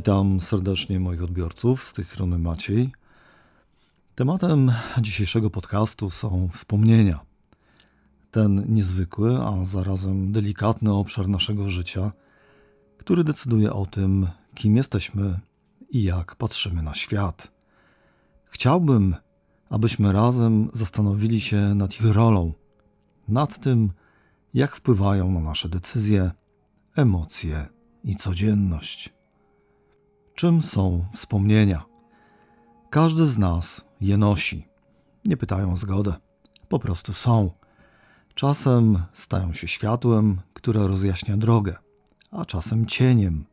Witam serdecznie moich odbiorców. Z tej strony Maciej. Tematem dzisiejszego podcastu są wspomnienia. Ten niezwykły, a zarazem delikatny obszar naszego życia, który decyduje o tym, kim jesteśmy i jak patrzymy na świat. Chciałbym, abyśmy razem zastanowili się nad ich rolą, nad tym, jak wpływają na nasze decyzje, emocje i codzienność. Czym są wspomnienia? Każdy z nas je nosi. Nie pytają o zgodę, po prostu są. Czasem stają się światłem, które rozjaśnia drogę, a czasem cieniem,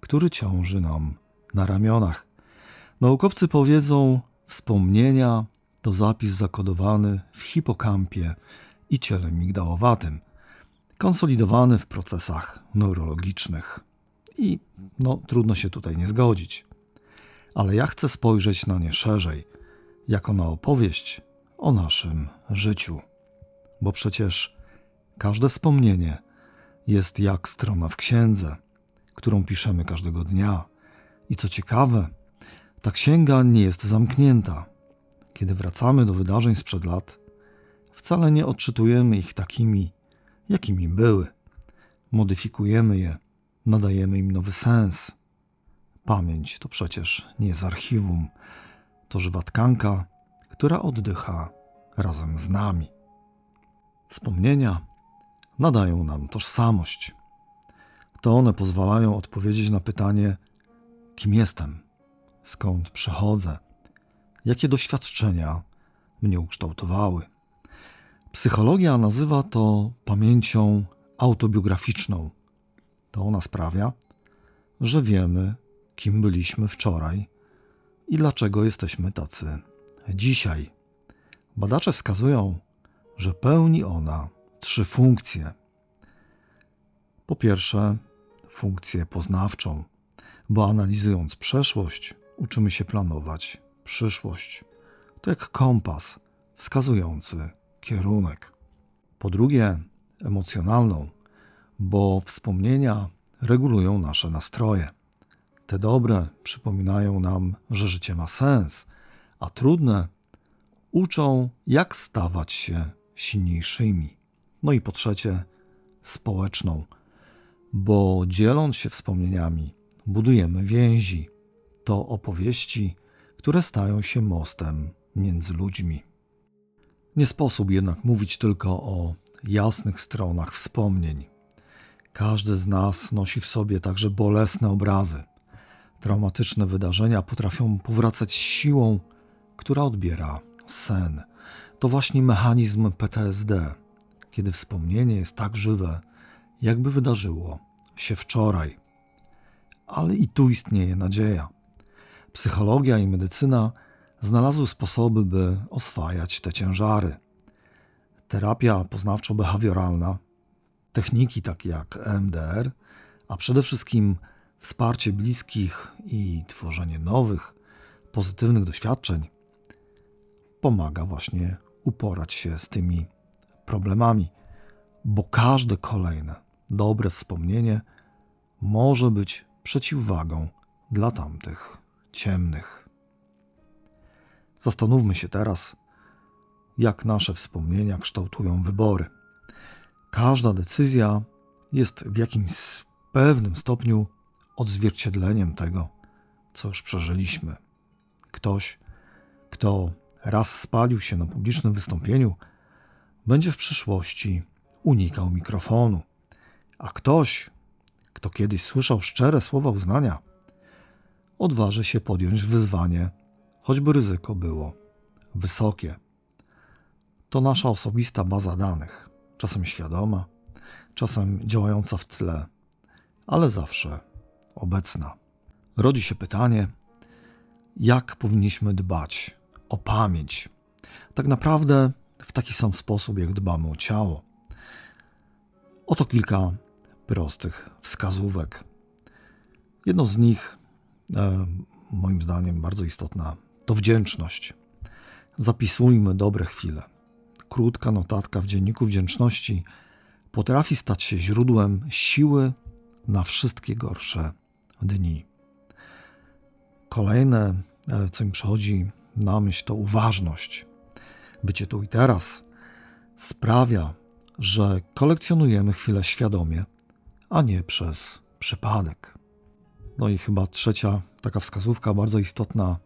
który ciąży nam na ramionach. Naukowcy powiedzą, wspomnienia to zapis zakodowany w hipokampie i ciele migdałowatym, konsolidowany w procesach neurologicznych. I no, trudno się tutaj nie zgodzić. Ale ja chcę spojrzeć na nie szerzej, jako na opowieść o naszym życiu. Bo przecież każde wspomnienie jest jak strona w księdze, którą piszemy każdego dnia. I co ciekawe, ta księga nie jest zamknięta. Kiedy wracamy do wydarzeń sprzed lat, wcale nie odczytujemy ich takimi, jakimi były. Modyfikujemy je nadajemy im nowy sens. Pamięć to przecież nie jest archiwum, to żywa tkanka, która oddycha razem z nami. Wspomnienia nadają nam tożsamość. To one pozwalają odpowiedzieć na pytanie, kim jestem, skąd przychodzę, jakie doświadczenia mnie ukształtowały. Psychologia nazywa to pamięcią autobiograficzną to ona sprawia, że wiemy, kim byliśmy wczoraj i dlaczego jesteśmy tacy dzisiaj. Badacze wskazują, że pełni ona trzy funkcje. Po pierwsze, funkcję poznawczą, bo analizując przeszłość, uczymy się planować przyszłość. To jak kompas wskazujący kierunek. Po drugie, emocjonalną, bo wspomnienia regulują nasze nastroje. Te dobre przypominają nam, że życie ma sens, a trudne uczą, jak stawać się silniejszymi. No i po trzecie, społeczną, bo dzieląc się wspomnieniami, budujemy więzi. To opowieści, które stają się mostem między ludźmi. Nie sposób jednak mówić tylko o jasnych stronach wspomnień. Każdy z nas nosi w sobie także bolesne obrazy. Traumatyczne wydarzenia potrafią powracać siłą, która odbiera sen. To właśnie mechanizm PTSD, kiedy wspomnienie jest tak żywe, jakby wydarzyło się wczoraj. Ale i tu istnieje nadzieja. Psychologia i medycyna znalazły sposoby, by oswajać te ciężary. Terapia poznawczo-behawioralna techniki takie jak EMDR, a przede wszystkim wsparcie bliskich i tworzenie nowych, pozytywnych doświadczeń pomaga właśnie uporać się z tymi problemami, bo każde kolejne dobre wspomnienie może być przeciwwagą dla tamtych ciemnych. Zastanówmy się teraz, jak nasze wspomnienia kształtują wybory. Każda decyzja jest w jakimś pewnym stopniu odzwierciedleniem tego, co już przeżyliśmy. Ktoś, kto raz spalił się na publicznym wystąpieniu, będzie w przyszłości unikał mikrofonu, a ktoś, kto kiedyś słyszał szczere słowa uznania, odważy się podjąć wyzwanie, choćby ryzyko było wysokie. To nasza osobista baza danych czasem świadoma, czasem działająca w tle, ale zawsze obecna. Rodzi się pytanie, jak powinniśmy dbać o pamięć? Tak naprawdę w taki sam sposób, jak dbamy o ciało. Oto kilka prostych wskazówek. Jedno z nich, e, moim zdaniem bardzo istotna, to wdzięczność. Zapisujmy dobre chwile krótka notatka w dzienniku wdzięczności potrafi stać się źródłem siły na wszystkie gorsze dni. Kolejne, e, co mi przychodzi na myśl, to uważność. Bycie tu i teraz sprawia, że kolekcjonujemy chwilę świadomie, a nie przez przypadek. No i chyba trzecia taka wskazówka bardzo istotna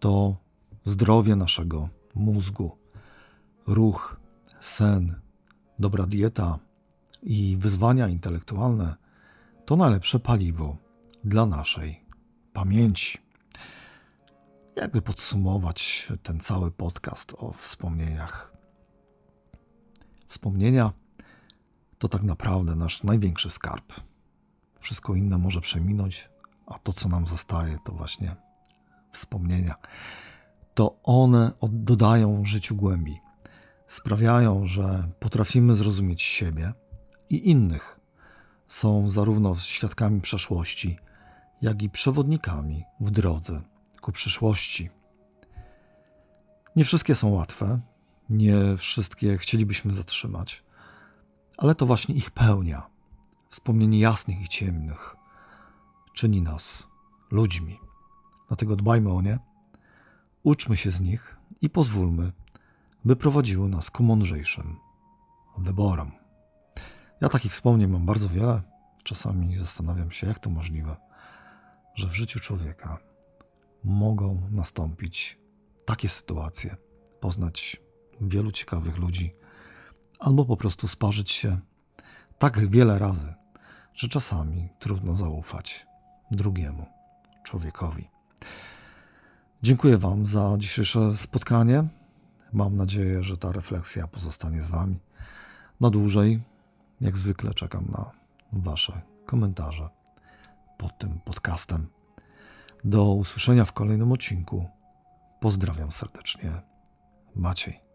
to zdrowie naszego mózgu, ruch, sen, dobra dieta i wyzwania intelektualne to najlepsze paliwo dla naszej pamięci. Jakby podsumować ten cały podcast o wspomnieniach. Wspomnienia to tak naprawdę nasz największy skarb. Wszystko inne może przeminąć, a to, co nam zostaje, to właśnie wspomnienia. To one dodają życiu głębi, sprawiają, że potrafimy zrozumieć siebie i innych. Są zarówno świadkami przeszłości, jak i przewodnikami w drodze ku przyszłości. Nie wszystkie są łatwe, nie wszystkie chcielibyśmy zatrzymać, ale to właśnie ich pełnia, wspomnień jasnych i ciemnych, czyni nas ludźmi. Dlatego dbajmy o nie, uczmy się z nich i pozwólmy, by prowadziły nas ku mądrzejszym wyborom. Ja takich wspomnień mam bardzo wiele. Czasami zastanawiam się, jak to możliwe, że w życiu człowieka mogą nastąpić takie sytuacje, poznać wielu ciekawych ludzi, albo po prostu sparzyć się tak wiele razy, że czasami trudno zaufać drugiemu człowiekowi. Dziękuję Wam za dzisiejsze spotkanie. Mam nadzieję, że ta refleksja pozostanie z Wami na dłużej. Jak zwykle czekam na Wasze komentarze pod tym podcastem. Do usłyszenia w kolejnym odcinku. Pozdrawiam serdecznie. Maciej.